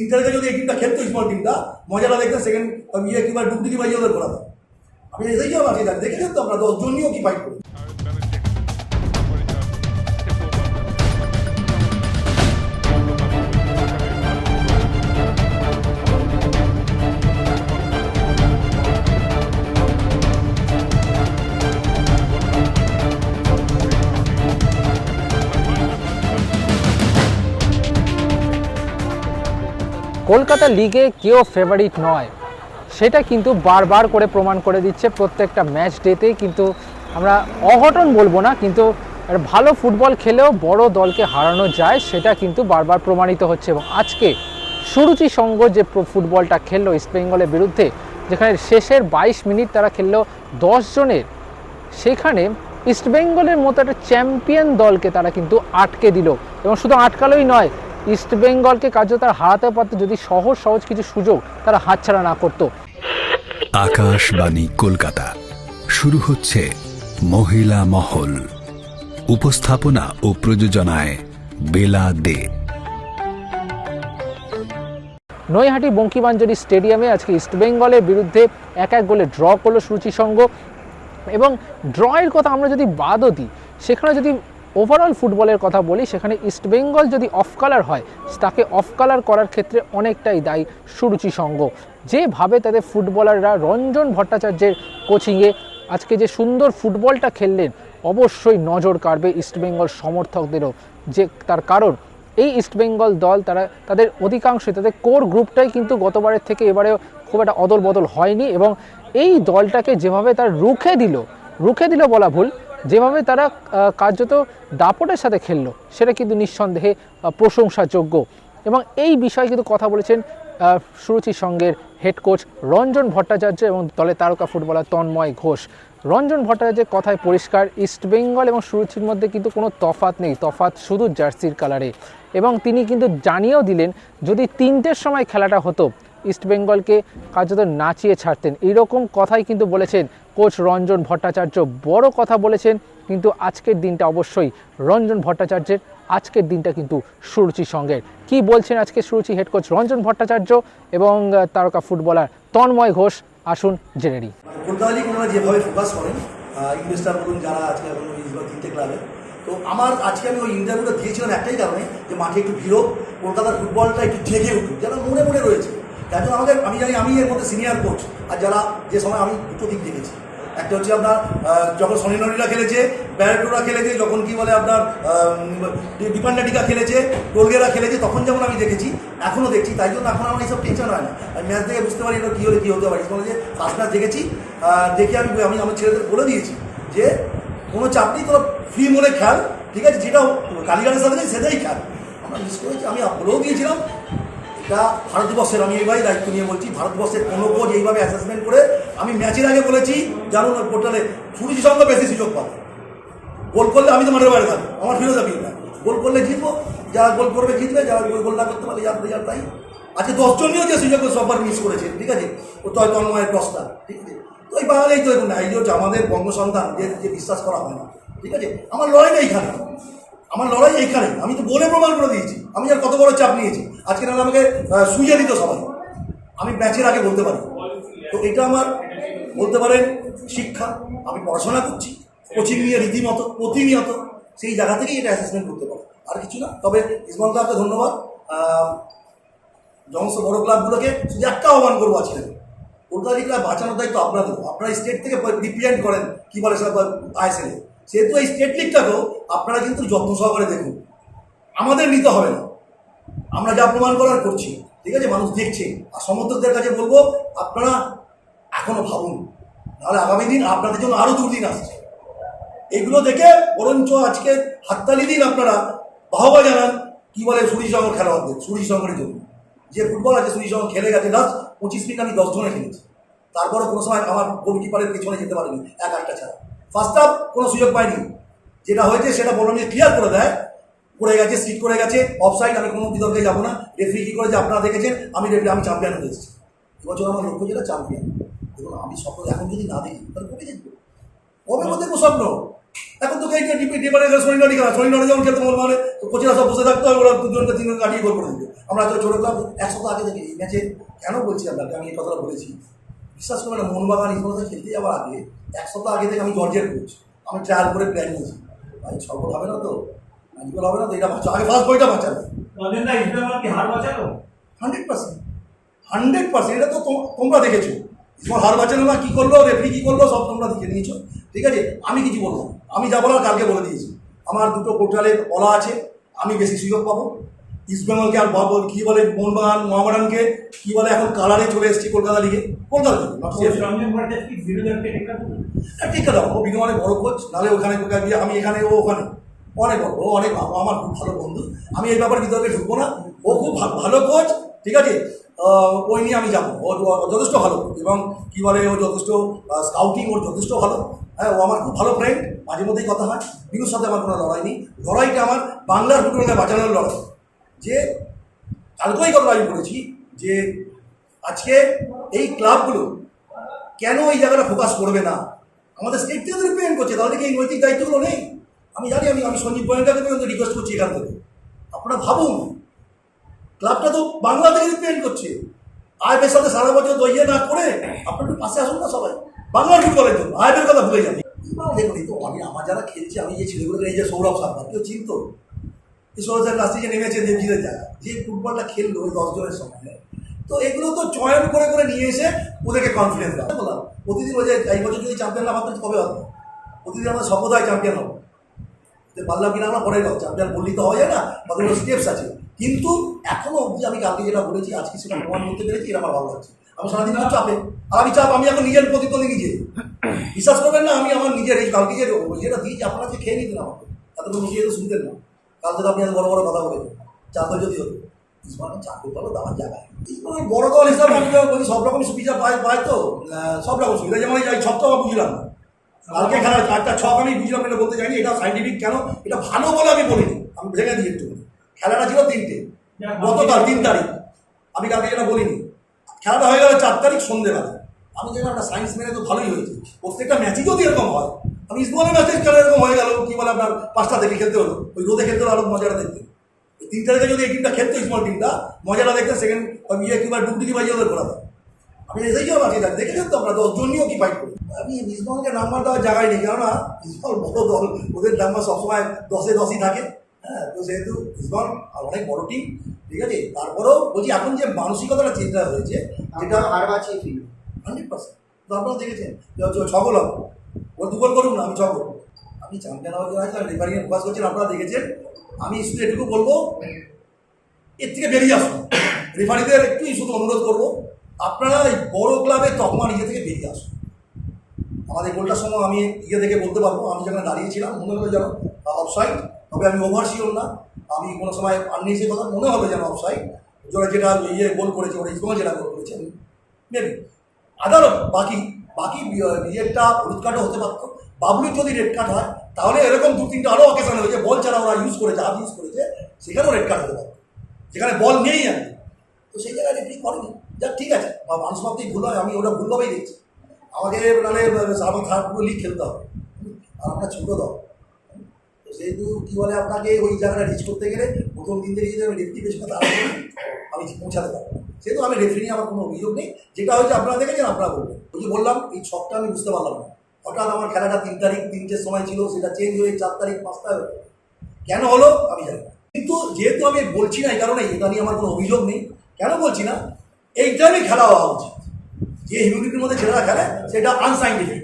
তিনটা রেখে যদি এই টিমটা খেলতো স্মল টিমটা মজাটা দেখতেন সেকেন্ড ইয়ে কিংবা ডুবডুকি বাজিয়ে ওদের ঘোরাতো আমি এসেই যাব আজকে দেখেছেন তো আমরা দশজন নিয়েও কি ফাইট করি কলকাতা লিগে কেউ ফেভারিট নয়। সেটা কিন্তু বারবার করে প্রমাণ করে দিচ্ছে প্রত্যেকটা ম্যাচ ডেতে কিন্তু আমরা অঘটন বলব না, কিন্তু ভালো ফুটবল খেলেও বড় দলকে হারানো যায়, সেটা কিন্তু বারবার প্রমাণিত হচ্ছে। এবং আজকে সুরুচি সঙ্গ যে ফুটবলটা খেললো ইস্ট বেঙ্গলের বিরুদ্ধে, যেখানে শেষের বাইশ মিনিট তারা খেললো দশ জনের, সেখানে ইস্টবেঙ্গলের মতো একটা চ্যাম্পিয়ন দলকে তারা কিন্তু আটকে দিল। এবং শুধু আটকালোই নয় ইস্টবেঙ্গলকে কার্য তারা হারাতে পারতো যদি সহজ সহজ কিছু সুযোগ তারা হাতছাড়া না করতো। আকাশবাণী কলকাতা। শুরু হচ্ছে মহিলা মহল। উপস্থাপনা ও প্রযোজনায় বেলা দে। নৈহাটি বঙ্কিমাঞ্জলি স্টেডিয়ামে আজকে ইস্টবেঙ্গলের বিরুদ্ধে এক এক গোলে ড্র করল সুরুচি সঙ্গ এবং ড্রয়ের কথা আমরা যদি বাদও দিই সেখানে যদি ওভারঅল ফুটবলের কথা বলি, সেখানে ইস্টবেঙ্গল যদি অফ কালার হয়, তাকে অফ কালার করার ক্ষেত্রে অনেকটাই দায়ী সুরুচি সঙ্গ। যেভাবে তাদের ফুটবলাররা রঞ্জন ভট্টাচার্যের কোচিংয়ে আজকে যে সুন্দর ফুটবলটা খেললেন, অবশ্যই নজর কাড়বে ইস্টবেঙ্গল সমর্থকদেরও। যে তার কারণ, এই ইস্টবেঙ্গল দল তারা, তাদের অধিকাংশই তাদের কোর গ্রুপটাই কিন্তু গতবারের থেকে এবারেও খুব একটা অদল বদল হয়নি এবং এই দলটাকে যেভাবে তারা রুখে দিল রুখে দিল বলা ভুল যেভাবে তারা কার্যত দাপটের সাথে খেললো, সেটা কিন্তু নিঃসন্দেহে প্রশংসাযোগ্য। এবং এই বিষয়ে কিন্তু কথা বলেছেন সুরুচি সঙ্গের হেড কোচ রঞ্জন ভট্টাচার্য এবং দলের তারকা ফুটবলার তন্ময় ঘোষ। রঞ্জন ভট্টাচার্যের কথায় পরিষ্কার ইস্টবেঙ্গল এবং সুরুচির মধ্যে কিন্তু কোনো তফাত নেই তফাত শুধু জার্সির কালারে। এবং তিনি কিন্তু জানিয়েও দিলেন, যদি তিনটের সময় খেলাটা হতো ইস্টবেঙ্গলকে কার্যত নাচিয়ে ছাড়তেন। এরকম কথাই কিন্তু বলেছেন কোচ রঞ্জন ভট্টাচার্য। বড় কথা বলেছেন, কিন্তু আজকের দিনটা অবশ্যই রঞ্জন ভট্টাচার্যের। আজকের দিনটা কিন্তু সুরুচি সঙ্গের। কি বলছেন আজকে সুরুচি হেড কোচ রঞ্জন ভট্টাচার্য এবং তারকা ফুটবলার তন্ময় ঘোষ? আসুন জেনে নিই। ওনারা যেভাবে ফোকাস করেন ইনভেস্টার বলুন যারা আজকে এখন ইসবা তিনটে তো আমার আজকে আমি ওই ইন্টারভিউটা দিয়েছিলাম একটাই কারণে যে মাঠে একটু ভিড় কলকাতার ফুটবলটা একটু জেগে উঠুক যারা মনে মনে রয়েছে। জন্য আমাদের, আমি জানি আমি এর মধ্যে সিনিয়র কোচ আর যারা যে সময় আমি দুটো দিক দেখেছি। একটা হচ্ছে আপনার যখন সনিনরিরা খেলেছে ব্যারেটোরা খেলেছে, যখন কি বলে আপনার ডিপান্ডাটিকা খেলেছে, টোলগেরা খেলেছে, তখন যেমন আমি দেখেছি এখনও দেখছি, তাই জন্য এখন আমার এইসব টেনশন হয় না। আমি ম্যাচ দেখে বুঝতে পারি এটা কী হলে কী হতে পারি। বলে যে ফার্স্ট ম্যাচ দেখেছি দেখে আমি আমি আমার ছেলেদের বলে দিয়েছি যে, কোনো চাপ নেই, তোরা ফ্রি মনে খেল, ঠিক আছে? যেটা কালীঘাটের সাথে সেটাই খেল। আমরা মিস করেছি, আমি বলেও দিয়েছিলাম এটা ভারতবর্ষের, আমি এইভাবে দায়িত্ব নিয়ে বলছি, ভারতবর্ষের কোনো কোচ এইভাবে অ্যাসেসমেন্ট করে, আমি ম্যাচের আগে বলেছি জানুন পোর্টালে সুরুচি সঙ্গে বেশি সুযোগ পাবে। গোল করলে আমি তো মাঠের বাইরে থাকব, আমার ফিলোসফি না। গোল করলে জিতবো, যারা গোল করবে জিতবে, যারা গোল না করতে পারলে যার রেজাল্ট তাই। আজকে দশজন নিয়েও যে সুযোগ সবার মিস করেছে, ঠিক আছে? ও তো তয় তন্ময়ের দশটা ঠিক আছে? তো ওই বাঙালিই তো না, এই যে আমাদের বঙ্গ সন্তান যে বিশ্বাস করা হয় না, ঠিক আছে? আমার লড়াইটা এইখানে। আমার লড়াই এইখানে আমি তো বলে প্রমাণ করে দিয়েছি। আমি আর কত বড় চাপ নিয়েছি। আজকে নাহলে আমাকে সুইয়ে দিত সবাই। আমি ম্যাচের আগে বলতে পারি। তো এটা আমার, বলতে পারেন, শিক্ষা। আমি পড়াশোনা করছি কোচিং নিয়ে রীতিমতো, প্রতিনিয়ত সেই জায়গা থেকেই এটা অ্যাসেসমেন্ট করতে পারো আর কিছু না। তবে ইসমাল আপনাকে ধন্যবাদ। সমস্ত বড় ক্লাবগুলোকে শুধু একটা আহ্বান করব আজকে। কলকাতা ক্লাব বাঁচানোর দায়িত্ব আপনাদের। আপনারা স্টেট থেকে রিপ্রেজেন্ট করেন। কি বলে সেটা আইএসএল সেহেতু এই স্টেট লিগটাকেও আপনারা কিন্তু যত্ন সহকারে দেখুন। আমাদের নিতে হবে না। আমরা যা প্রমাণ করার করছি, ঠিক আছে? মানুষ দেখছে। আর সমর্থকদের কাছে বলব, আপনারা এখনও ভাবুন। নাহলে আগামী দিন আপনাদের জন্য আরও দুর্দিন আসছে। এগুলো দেখে বরঞ্চ আজকে হাততালি দিন আপনারা। বাহবা জানান, কি বলে সুরিশ সঙ্গ খেলোয়াড়দের সুরিশ সঙ্গের জন্য। যে ফুটবল আছে সুরিশ সঙ্গ খেলে গেছে। লাস্ট পঁচিশ মিনিট আমি দশ জনে খেলেছি। তারপরে কোনো সময় আমার গোলকিপারের পিছনে যেতে পারিনি, এক একটা ছাড়া। ফার্স্ট হাফ কোনো সুযোগ পাইনি যেটা হয়েছে সেটা বল নিয়ে ক্লিয়ার করে দেয়। পড়ে গেছে সিট করে গেছে অফসাইড আমি কোনো বিতর্কে যাব না। রেফারি কী করেছে, আপনারা দেখেছেন, আমি রেফারি আমি চ্যাম্পিয়ন হয়ে এসেছি। এবছর আমার লক্ষ্য যেটা চ্যাম্পিয়ন দেখুন, আমি স্বপ্ন এখন যদি না দেখি, তাহলে কবে দেখব? কবে দেখব স্বপ্ন? এখন তোকে এই ডিপি ডিপারে শনিবারই খেলা শনি শনিবারে যখন খেলতে মন কোচেরা সব বসে থাকতে হবে ওরা দুজনকে তিনজন কাটিয়ে গোল করে দিত আমরা হয়তো ছোটো ক্লাব এক সপ্তাহ আগে থেকে এই ম্যাচে কেন বলছি আপনাকে আমি এই কথাটা বলেছি। বিশ্বাস করবেন না মোহনবাগান ইতিমধ্যে খেলতে যাওয়ার আগে এক সপ্তাহ আগে থেকে আমি জর্জের কোচ আমি ট্রায়াল করে প্ল্যান নিয়েছি। ভাই সফল হবে না তো? আজকাল হবে না তো? এটা বাঁচা। আগে ফার্স্ট বইটা বাঁচাবে। Hundred percent. Hundred percent. এটা তো তোমরা দেখেছ। তোমার হার বাঁচানো না কী করল রেফারি কী করল সব তোমরা দেখে নিয়েছো। ঠিক আছে? আমি কিছু বলব আমি যা বলার কালকে বলে দিয়েছি। আমার দুটো পোর্টালে বলা আছে। আমি বেশি সুযোগ পাবো। ইস্টবেঙ্গলকে আর বাবু কী বলে মোহনবাগান মোহামেডানকে কী বলে এখন কালারে চলে এসেছি কলকাতা লিগে কলকাতা হ্যাঁ, ঠিক আছে ও বিনু অনেক বড় কোচ নাহলে ওখানে আমি এখানে ও ওখানে। অনেক বড় ও অনেক ভালো আমার খুব ভালো বন্ধু। আমি এই ব্যাপারে বিতর্কে ঢুকবো না। ও খুব ভালো কোচ ঠিক আছে? ওই নিয়ে আমি যাব। ও ও যথেষ্ট ভালো। এবং কি বলে ও যথেষ্ট স্কাউটিং ওর যথেষ্ট ভালো। হ্যাঁ ও আমার খুব ভালো ফ্রেন্ড মাঝে মধ্যেই কথা হয়। বিনুর সাথে আমার কোনো লড়াই নেই। লড়াইটা আমার বাংলার ফুটবলকে বাঁচানোর লড়াই। যে কালকেই কথা আমি বলেছি যে আজকে এই ক্লাবগুলো কেন এই জায়গাটা ফোকাস করবে না? আমাদের স্টেট থেকে রিপ্রেজেন্ট করছে, তাহলে কি এই নৈতিক দায়িত্বগুলো নেই? আমি জানি, আমি আমি সঞ্জীব গোয়েঙ্কাকে পর্যন্ত রিকোয়েস্ট করছি এখান থেকে। আপনারা ভাবুন, ক্লাবটা তো বাংলা থেকে রিপ্রেজেন্ট করছে। আইবের সাথে সারা বছর দইয়ে না করে আপনার একটু পাশে আসুন না সবাই। বাংলার ফুটবলের জন্য আইবের কথা ভুলে যাবে দেখুন আমি আমার যারা খেলছে, আমি যে ছেলেগুলোকে এই যে সৌরভ সাহা কেউ চিনতো? সাহেব লাস্টে যে নেমেছে দেবজিদের জায়গা যে ফুটবলটা খেললো ওই দশজনের সঙ্গে। তো এগুলো তো চয়ন করে করে নিয়ে এসে ওদেরকে কনফিডেন্স দেওয়া। বললাম, প্রতিদিন ওই যে এই বছর যদি চ্যাম্পিয়ন না ভাবতে কবে হবে প্রতিদিন আমরা সর্বদাই চ্যাম্পিয়ন হব। তো পারলাম কিনা আমরা পরের কথা চ্যাম্পিয়ন বললি তো যায় না কতগুলো স্টেপস আছে। কিন্তু এখনও অবধি আমি কালকে যেটা বলেছি, আজকে সেটা প্রমাণ করতে পেরেছি, এটা আমার ভালো লাগছে। আমি সারাদিন খুব চাপে। আর আমি চাপ, আমি এখন নিজের প্রতিদ্বন্দ্বী নিজে। বিশ্বাস করবেন না, আমি আমার নিজের, এই কালকে যে যেটা দিয়েছি, আপনারা যে খেয়ে নিতেন আমাকে। এতটুকু নিজে তো শুনতেন না কালকে তো আপনি এত বড় বড় কথা বলেছেন। চাকর যদি হতো ইসমানে চাকর দল দেওয়ার জায়গায় ইসমানের বড় দল হিসাবে আমি বলি সব রকম সুবিধা পায় পায় তো সব রকম সুবিধা। যেমন এই আমি বুঝলাম না কালকে খেলার চারটা ছক আমি বুঝলাম এটা বলতে চাইনি এটা সাইন্টিফিক কেন? এটা ভালো বলে আমি বলিনি। আমি ভেঙে দিই একটু। খেলাটা ছিল তিনটে গতকাল তিন তারিখ। আমি কালকে যেটা বলিনি খেলাটা হয়ে গেল চার তারিখ সন্ধ্যেবেলা আমি যেন একটা সায়েন্স মেনে তো ভালোই হয়েছে। প্রত্যেকটা ম্যাচই যদি এরকম হয় আমি ইসবলের ম্যাচে খেলা এরকম হয়ে গেল কি বলে আপনার পাঁচটা থেকে খেলতে হলো? ওই রোদে খেলতে হলো আরও মজাটা দেখতে। এই তিন তারিখে যদি এই টিমটা খেলতো স্মল টিমটা মজাটা দেখতে সেকেন্ড ইয়ে কিংবা ডুবডুকি বাজিয়ে ওদের ঘোরাতো আমি এসেছিলাম আজকে দেখ দেখেছেন তো আমরা দশ জনই কি ফাইট করি আমি ইসমালকে নাম্বার দেওয়ার জায়গায় নেই কেননা ইসমাল বড় দল ওদের নাম্বার সবসময় দশে দশই থাকে। হ্যাঁ তো সেহেতু ইসমাল আর অনেক বড় টিম ঠিক আছে? তারপরেও বলছি এখন যে মানসিকতাটা চিন্তা হয়েছে যেটা আর বাঁচিয়ে ফিরল হান্ড্রেড পার্সেন্ট তো আপনারা দেখেছেন ছগল ও দুগোল করুন না, আমি ছগল আমি চ্যাম্পিয়ন হওয়ার জন্য রেফারিংয়ে ফোকাস করছেন, আপনারা দেখেছেন। আমি শুধু এটুকু বলব, এর থেকে বেরিয়ে আসুন। রেফারিদের একটুই শুধু অনুরোধ করব, আপনারা এই বড় ক্লাবে তকমা নিজে থেকে বেরিয়ে আসুন। আমাদের গোলটার সময় আমি ইয়ে থেকে বলতে পারব, আমি যেখানে দাঁড়িয়েছিলাম মনে হলো যেন অফসাইড তবে আমি ওভার শিওর না। আমি কোনো সময় আননি সে কথা, মনে হবে যেন অফসাইড যারা যেটা ইয়ে গোল করেছে, ওরা ইসমল যেটা গোল করেছে মেবি আদালত, বাকি বাকি ইয়েটা রেড কার্ডও হতে পারতো। বাবলুর যদি রেড কার্ড হয়, তাহলে এরকম দু তিনটা আরও অকেশন হয়েছে। বল ছাড়া ওরা ইউজ করেছে হাত ইউজ করেছে, সেখানেও রেড কার্ড হতে পারতো। যেখানে বল নেই আমি তো সেই জায়গায় রেফারি করেনি। যাক ঠিক আছে, বা মানুষ ভাবতেই ভুল হয়, আমি ওটা ভুলভাবেই দেখছি। আমাকে নাহলে আমার থার্ড লিগ খেলতে হবে। আর আমরা ছোটো দল। তো সেহেতু কী বলে আপনাকে, ওই জায়গাটা রিচ করতে গেলে প্রথম দিন থেকে যদি আমি রেফারি বেশ কথা আমি পৌঁছাতে পারব। সেহেতু আমি রেফারি আমার কোনো অভিযোগ নেই। যেটা হচ্ছে আপনারা দেখেছেন, আপনারা বলবেন। ওই যে বললাম, এই ছকটা আমি বুঝতে পারলাম না। হঠাৎ আমার খেলাটা তিন তারিখ, তিনটের সময় ছিল, সেটা চেঞ্জ হয়ে চার তারিখ পাঁচটা কেন হলো, আমি জানি না। কিন্তু যেহেতু আমি বলছি না এই কারণে, এটা নিয়ে আমার কোনো অভিযোগ নেই। কেন বলছি না? এইটারই খেলা হওয়া উচিত। যে হিউমিডিটির মধ্যে ছেলেরা খেলে, সেটা আনসাইন্টিফিক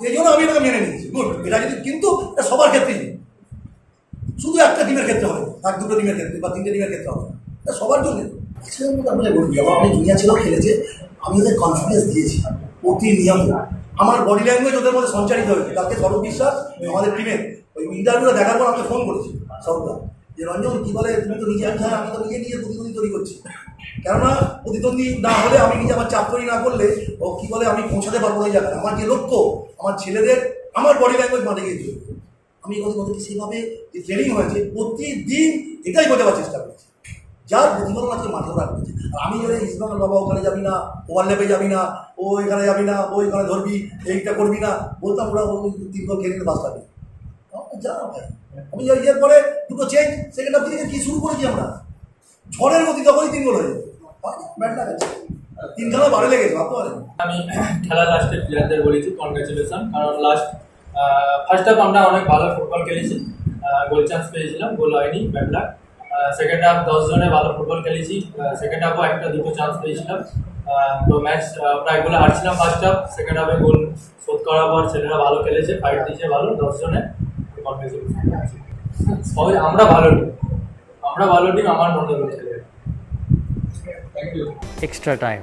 এই জন্য আমি এটাকে মেনে নিয়েছি। গুড এটা যদি, কিন্তু এটা সবার ক্ষেত্রেই। শুধু একটা টিমের ক্ষেত্রে হবে এক দুটো টিমের ক্ষেত্রে বা তিনটে টিমের ক্ষেত্রে হবে। এটা সবার জন্য ছেলের মধ্যে আপনাকে বলবি আমার অনেক জুনিয়ার ছেলেও খেলেছে। আমি ওদের কনফিডেন্স দিয়েছি। প্রতি নিয়ম আমার বডি ল্যাঙ্গুয়েজ ওদের মধ্যে সঞ্চারিত হয়েছে। কালকে সৌরভ বিশ্বাস, আমাদের টিমের ওই ইন্টারভিউটা দেখার পর আমাকে ফোন করেছে, সৌরভদা। যে, রঞ্জন, কী বলে? তুমি তো নিজে আমি আমি তো নিজে নিজে প্রতিদ্বন্দ্বী তৈরি করছি। কেননা, প্রতিদ্বন্দ্বী না হলে আমি নিজে আমার চাপ তৈরি না করলে, ও কী বলে, আমি পৌঁছাতে পারব না জায়গায়। আমার যে লক্ষ্য, আমার ছেলেদের, আমার বডি ল্যাঙ্গুয়েজ মাঠে গিয়ে আমি ওদের ওদেরকে সেভাবে যে ট্রেনিং হয়েছে, প্রতিদিন এটাই বোঝাবার চেষ্টা করছি। যার প্রতিফলন আজকে মাঠে আর আমি যদি ইসমাল বাবা, ওখানে যাবি না ওভারল্যাপে যাবি না, ও এখানে যাবি না, ও এখানে ধরবি, এইটা করবি না, বলতাম ওরা তিন গোল খেলে বাস ভাই আমি ওই ইয়ের পরে দুটো চেঞ্জ সেকেন্ড হাফ কি শুরু করেছি আমরা? ঝড়ের গতি তখনই তিন হয়ে যাবে ব্যাট লাগাচ্ছে তিন খেলা লেগেছে পারেন। আমি খেলা লাস্টের প্লেয়ারদের বলেছি কনগ্রেচুলেশন কারণ লাস্ট ফার্স্ট হাফ আমরা অনেক ভালো ফুটবল খেলেছি। গোল চান্স পেয়েছিলাম গোল হয়নি লাক সেকেন্ড হাফ দশ জনে ভালো ফুটবল খেলেছি। সেকেন্ড হাফও একটা দুটো চান্স পেয়েছিলাম। তো ম্যাচ আমরা এক গোলে হারছিলাম ফার্স্ট হাফ সেকেন্ড হাফে গোল শোধ করার পর ছেলেরা ভালো খেলেছে ফাইট দিয়েছে ভালো দশ জনে। সবাই আমরা ভালো টিম আমরা ভালো টিম আমার মনে হচ্ছে। Extra thank